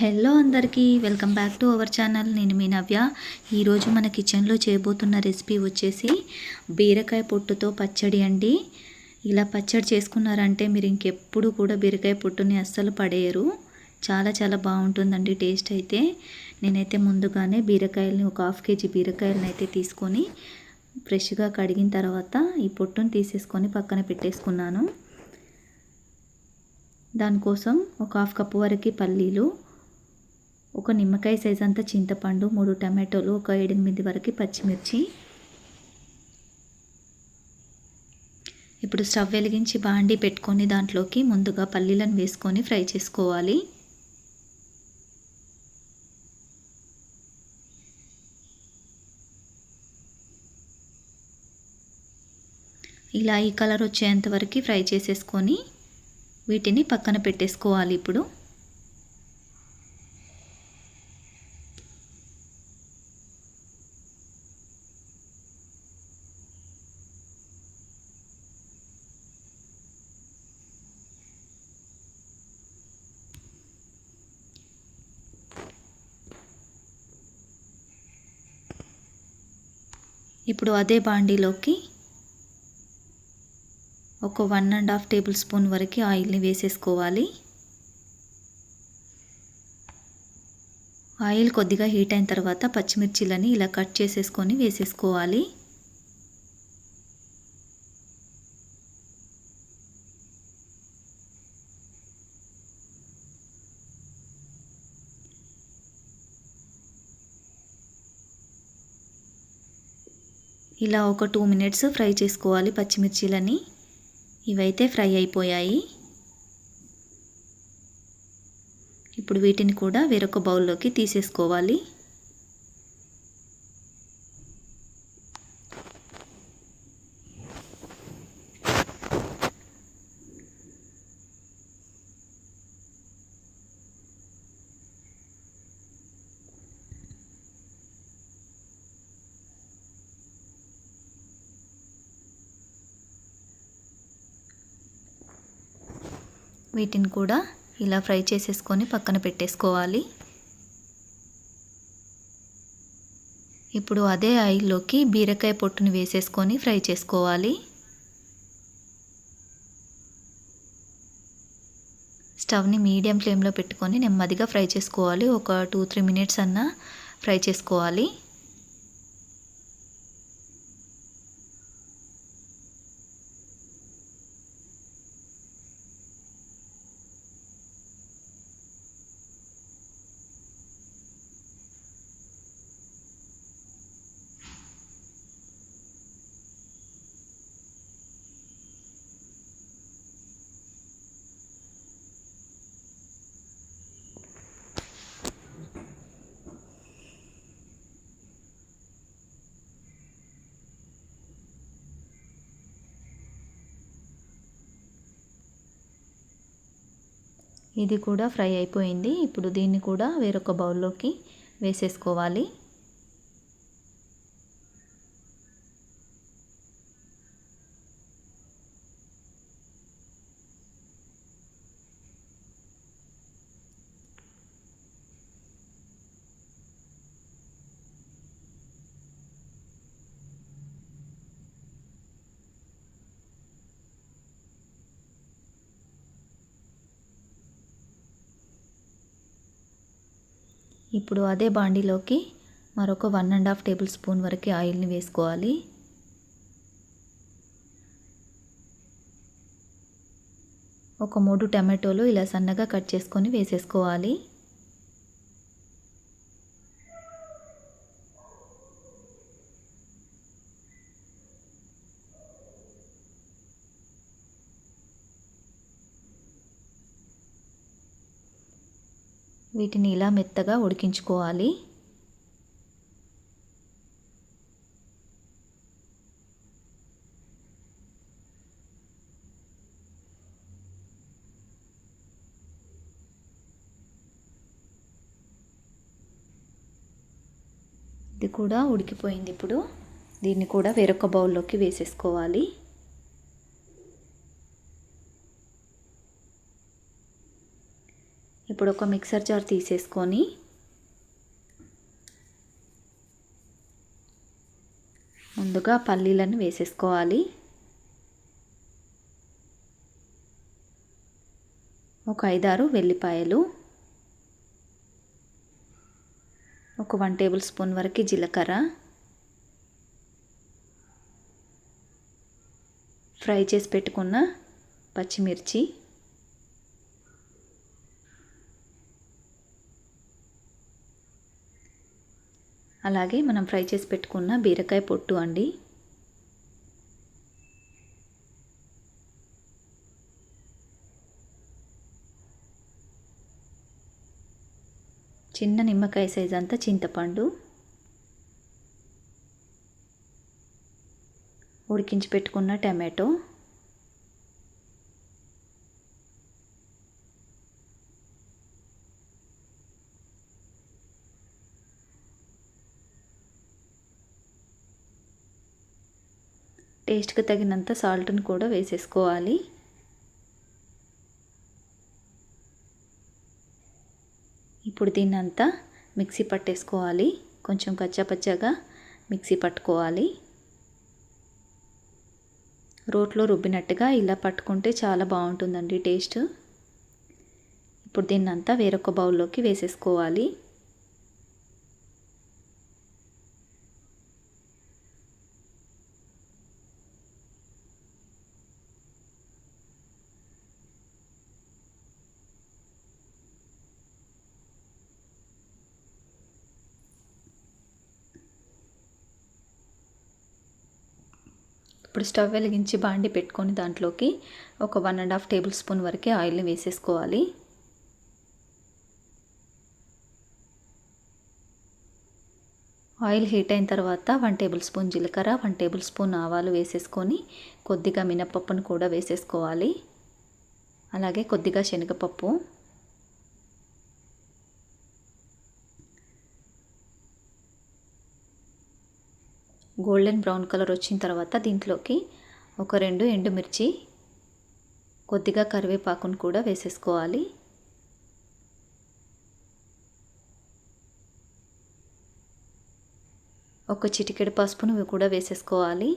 Hello అందరికీ welcome back to our channel. నేను మీ నవ్య. ఈరోజు మన కిచెన్లో చేయబోతున్న రెసిపీ వచ్చేసి బీరకాయ పొట్టుతో పచ్చడి అండి. ఇలా పచ్చడి చేసుకున్నారంటే మీరు ఇంకెప్పుడు కూడా బీరకాయ పొట్టుని అస్సలు పడేయరు. చాలా చాలా బాగుంటుందండి టేస్ట్ అయితే. నేనైతే ముందుగానే బీరకాయలని ఒక హాఫ్ కేజీ బీరకాయలని అయితే తీసుకొని ఫ్రెష్గా కడిగిన తర్వాత ఈ పొట్టును తీసేసుకొని పక్కన పెట్టేసుకున్నాను. దానికోసం ఒక హాఫ్ కప్పు వరకు పల్లీలు ఒక నిమ్మకాయ సైజ్ అంతా చింతపండు మూడు టమాటోలు ఒక ఎనిమిది వరకు పచ్చిమిర్చి. ఇప్పుడు స్టవ్ వెలిగించి బాండి పెట్టుకొని దాంట్లోకి ముందుగా పల్లీలను వేసుకొని ఫ్రై చేసుకోవాలి. ఇలా ఈ కలర్ వచ్చేంత వరకు ఫ్రై చేసేసుకొని వీటిని పక్కన పెట్టేసుకోవాలి ఇప్పుడు. ఇప్పుడు అదే బాండీలోకి ఒక one and half tablespoon వరకు ఆయిల్ని వేసేసుకోవాలి. ఆయిల్ కొద్దిగా హీట్ అయిన తర్వాత పచ్చిమిర్చిలని ఇలా కట్ చేసేసుకొని వేసేసుకోవాలి. ఇలా ఒక టూ మినిట్స్ ఫ్రై చేసుకోవాలి పచ్చిమిర్చిలని. ఇవైతే ఫ్రై అయిపోయాయి. ఇప్పుడు వీటిని కూడా వేరొక బౌల్లోకి తీసేసుకోవాలి. వీటిని కూడా ఇలా ఫ్రై చేసేసుకొని పక్కన పెట్టేసుకోవాలి. ఇప్పుడు అదే ఆయిల్లోకి బీరకాయ పొట్టుని వేసేసుకొని ఫ్రై చేసుకోవాలి. స్టవ్ని మీడియం ఫ్లేమ్లో పెట్టుకొని నెమ్మదిగా ఫ్రై చేసుకోవాలి. ఒక టూ త్రీ మినిట్స్ అన్నా ఫ్రై చేసుకోవాలి. ఇది కూడా ఫ్రై అయిపోయింది. ఇప్పుడు దీన్ని కూడా వేరొక బౌల్లోకి వేసేసుకోవాలి. ఇప్పుడు అదే బాండీలోకి మరొక one and half tablespoon వరకు ఆయిల్ని వేసుకోవాలి. ఒక మూడు టమాటోలు ఇలా సన్నగా కట్ చేసుకొని వేసేసుకోవాలి. వీటిని ఇలా మెత్తగా ఉడికించుకోవాలి. ఇది కూడా ఉడికిపోయింది ఇప్పుడు. దీన్ని కూడా వేరొక బౌల్లోకి వేసేసుకోవాలి. ఇప్పుడు ఒక మిక్సర్ జార్ తీసేసుకొని ముందుగా పల్లీలను వేసేసుకోవాలి. ఒక ఐదారు వెల్లిపాయలు. ఒక వన్ టేబుల్ స్పూన్ వరకు జీలకర్ర. ఫ్రై చేసి పెట్టుకున్న పచ్చిమిర్చి. అలాగే మనం ఫ్రై చేసి పెట్టుకున్న బీరకాయ పొట్టు అండి. చిన్న నిమ్మకాయ సైజ్ అంతా చింతపండు. ఉడికించి పెట్టుకున్న టమాటో. టేస్ట్కి తగినంత సాల్ట్ని కూడా వేసేసుకోవాలి. ఇప్పుడు దీన్ని అంతా మిక్సీ పట్టేసుకోవాలి. కొంచెం కచ్చాపచ్చాగా మిక్సీ పట్టుకోవాలి. రోట్లో రుబ్బినట్టుగా ఇలా పట్టుకుంటే చాలా బాగుంటుందండి టేస్ట్. ఇప్పుడు దీన్ని అంతా వేరొక బౌల్లోకి వేసేసుకోవాలి. ఇప్పుడు స్టవ్ వెలిగించి బాండి పెట్టుకొని దాంట్లోకి ఒక one and half tablespoon వరకే ఆయిల్ని వేసేసుకోవాలి. ఆయిల్ హీట్ అయిన తర్వాత వన్ టేబుల్ స్పూన్ జీలకర్ర వన్ టేబుల్ స్పూన్ ఆవాలు వేసేసుకొని కొద్దిగా మినపప్పును కూడా వేసేసుకోవాలి. అలాగే కొద్దిగా శనగపప్పు గోల్డెన్ బ్రౌన్ కలర్ వచ్చిన తర్వాత దీంట్లోకి ఒక రెండు ఎండుమిర్చి కొద్దిగా కరివేపాకును కూడా వేసేసుకోవాలి. ఒక చిటికెడు పసుపును కూడా వేసేసుకోవాలి.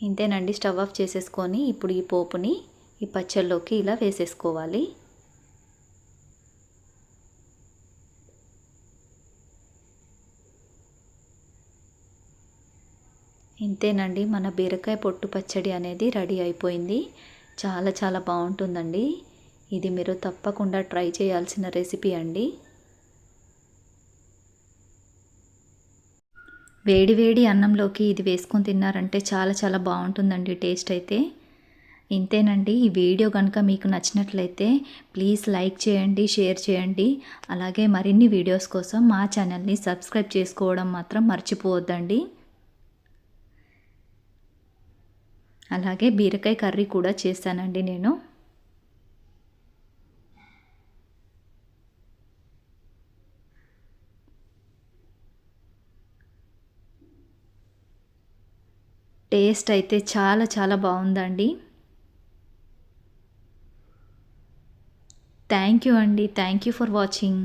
ఇంతేనండి స్టవ్ ఆఫ్ చేసేసుకొని ఇప్పుడు ఈ పోపుని ఈ పచ్చళ్ళలోకి ఇలా వేసేసుకోవాలి. ఇంతేనండి మన బీరకాయ పొట్టు పచ్చడి అనేది రెడీ అయిపోయింది. చాలా చాలా బాగుంటుందండి. ఇది మీరు తప్పకుండా ట్రై చేయాల్సిన రెసిపీ అండి. వేడి వేడి అన్నంలోకి ఇది వేసుకొని తిన్నారంటే చాలా చాలా బాగుంటుందండి టేస్ట్ అయితే. ఇంతేనండి. ఈ వీడియో కనుక మీకు నచ్చినట్లయితే ప్లీజ్ లైక్ చేయండి షేర్ చేయండి. అలాగే మరిన్ని వీడియోస్ కోసం మా ఛానల్ని సబ్స్క్రైబ్ చేసుకోవడం మాత్రం మర్చిపోవద్దండి. అలాగే బీరకాయ కర్రీ కూడా చేస్తానండి నేను. టేస్ట్ అయితే చాలా చాలా బాగుందండి. థ్యాంక్ యూ అండి. Thank you for watching.